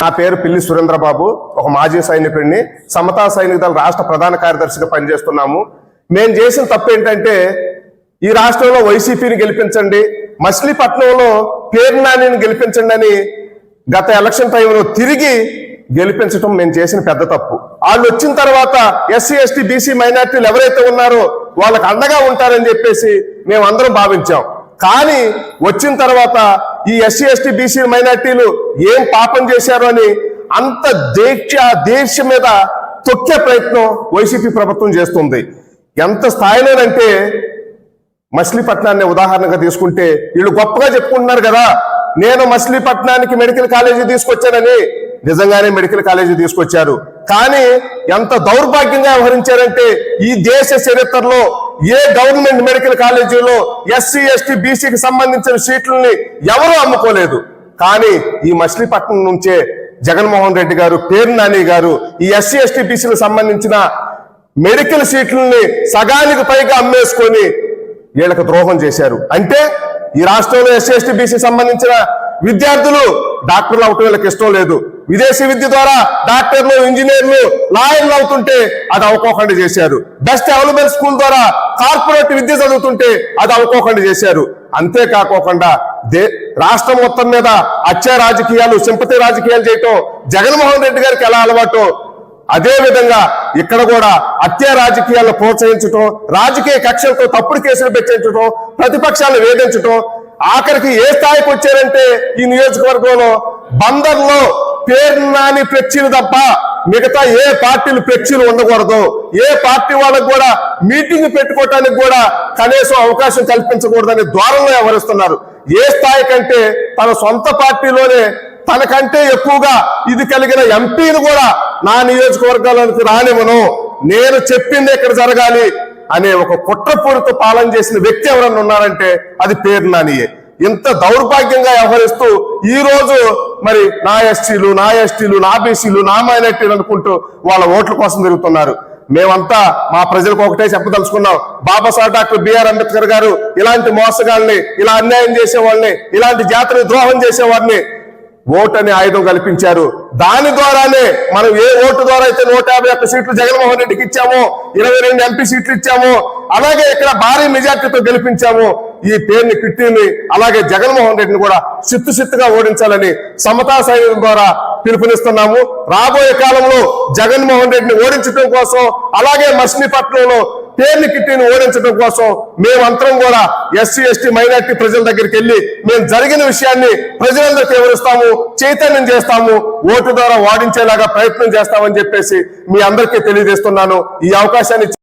నా పేరు పిల్లి సురేంద్రబాబు. ఒక మాజీ సైనికుడిని. సమతా సైనిక దళ రాష్ట్ర ప్రధాన కార్యదర్శిగా పనిచేస్తున్నాము. మేము చేసిన తప్పు ఏంటంటే ఈ రాష్ట్రంలో వైసీపీని గెలిపించండి మచిలీపట్నంలో పేరు నానిని గెలిపించండి అని గత ఎలక్షన్ టైంలో తిరిగి గెలిపించడం మేము చేసిన పెద్ద తప్పు. వాళ్ళు వచ్చిన తర్వాత ఎస్సీ ఎస్టీ బీసీ మైనార్టీలు ఎవరైతే ఉన్నారో వాళ్ళకి అండగా ఉంటారని చెప్పేసి మేము అందరం భావించాం. కానీ వచ్చిన తర్వాత ఈ ఎస్సీ ఎస్టీ బీసీ మైనార్టీలు ఏం పాపం చేశారు అని అంత దీక్ష దీక్ష మీద తొక్కే ప్రయత్నం వైసీపీ ప్రభుత్వం చేస్తుంది. ఎంత స్థాయిలోనంటే మచిలీపట్నాన్ని ఉదాహరణగా తీసుకుంటే వీళ్ళు గొప్పగా చెప్పుకుంటున్నారు కదా. నేను మచిలీపట్నానికి మెడికల్ కాలేజీ తీసుకొచ్చానని నిజంగానే మెడికల్ కాలేజీ తీసుకొచ్చారు. కానీ ఎంత దౌర్భాగ్యంగా వ్యవహరించారంటే ఈ దేశ చరిత్రలో ఏ గవర్నమెంట్ మెడికల్ కాలేజీలో ఎస్సీ ఎస్టీ బీసీకి సంబంధించిన సీట్లని ఎవరూ అమ్ముకోలేదు. కానీ ఈ మచిలీపట్నం నుంచే జగన్మోహన్ రెడ్డి గారు పేరు నాని గారు ఈ ఎస్సీ ఎస్టీ బీసీలకు సంబంధించిన మెడికల్ సీట్లని సగానికి పైగా అమ్మేసుకొని వీళ్ళకి ద్రోహం చేశారు. అంటే ఈ రాష్ట్రంలో ఎస్సీ ఎస్టీ బీసీ సంబంధించిన విద్యార్థులు డాక్టర్లు అవటం వీళ్ళకి ఇష్టం లేదు. విదేశీ విద్య ద్వారా డాక్టర్లు ఇంజనీర్లు లాయర్లు అవుతుంటే అది అవకోకుండా చేశారు. బెస్ట్ అవైలబుల్ స్కూల్ ద్వారా కార్పొరేట్ విద్య చదువుతుంటే అది అవకోకుండా చేశారు. అంతేకాకోకుండా దే రాష్ట్రం మొత్తం మీద అచ్చే రాజకీయాలు సింపతి రాజకీయాలు చేయటం జగన్మోహన్ రెడ్డి గారికి ఎలా అలవాటు అదే విధంగా ఇక్కడ కూడా హత్య రాజకీయాలను ప్రోత్సహించటం రాజకీయ కక్షలతో తప్పుడు కేసులు పెట్టించటం ప్రతిపక్షాలను వేధించటం ఆఖరికి ఏ స్థాయికి వచ్చారంటే ఈ నియోజకవర్గంలో బందర్లో పేర్నాని ఫ్లెక్సీలు తప్ప మిగతా ఏ పార్టీలు ఫ్లెక్సీలు ఉండకూడదు. ఏ పార్టీ వాళ్ళకు కూడా మీటింగ్ పెట్టుకోవటానికి కూడా కనీసం అవకాశం కల్పించకూడదని ద్వారంలో వ్యవహరిస్తున్నారు. ఏ స్థాయి కంటే తన సొంత పార్టీలోనే తనకంటే ఎక్కువగా ఇది కలిగిన ఎంపీని కూడా నా నియోజకవర్గాలకు రానివ్వను. నేను చెప్పింది ఇక్కడ జరగాలి అనే ఒక కుట్రపూరితో పాలన చేసిన వ్యక్తి ఎవరన్నా ఉన్నారంటే అది పేరు నానియే. ఇంత దౌర్భాగ్యంగా వ్యవహరిస్తూ ఈ రోజు మరి నా ఎస్టీలు నా ఎస్టీలు నా బీసీలు నా మైనార్టీలు అనుకుంటూ వాళ్ళ ఓట్ల కోసం తిరుగుతున్నారు. మేమంతా మా ప్రజలకు ఒకటే చెప్పదలుచుకున్నాం. Babasaheb doctor B R Ambedkar గారు ఇలాంటి మోసగాళ్ళని ఇలా అన్యాయం చేసేవాళ్ళని ఇలాంటి జాతర ద్రోహం చేసేవాడిని ఓటు అనే ఆయుధం కల్పించారు. దాని ద్వారానే మనం ఏ ఓటు ద్వారా అయితే నూట యాభై ఒక్క సీట్లు జగన్మోహన్ రెడ్డికి ఇచ్చామో ఇరవై రెండు ఎంపీ సీట్లు ఇచ్చామో అలాగే ఇక్కడ భారీ మెజార్టీతో గెలిపించాము ఈ పేరుని కిట్టిని అలాగే జగన్మోహన్ రెడ్డిని కూడా సిత్తు సిత్తుగా ఓడించాలని సమతా సైన్యం ద్వారా పిలుపునిస్తున్నాము. రాబోయే కాలంలో జగన్మోహన్ రెడ్డిని ఓడించడం కోసం అలాగే మచిలీపట్నంలో పేర్ని కిట్టిని ఓడించడం కోసం మేమంతరం కూడా ఎస్సీ ఎస్టీ మైనార్టీ ప్రజల దగ్గరికి వెళ్ళి మేము జరిగిన విషయాన్ని ప్రజలందరికీ వివరిస్తాము చైతన్యం చేస్తాము ఓటు ద్వారా వాడించేలాగా ప్రయత్నం చేస్తామని చెప్పేసి మీ అందరికీ తెలియజేస్తున్నాను. ఈ అవకాశాన్ని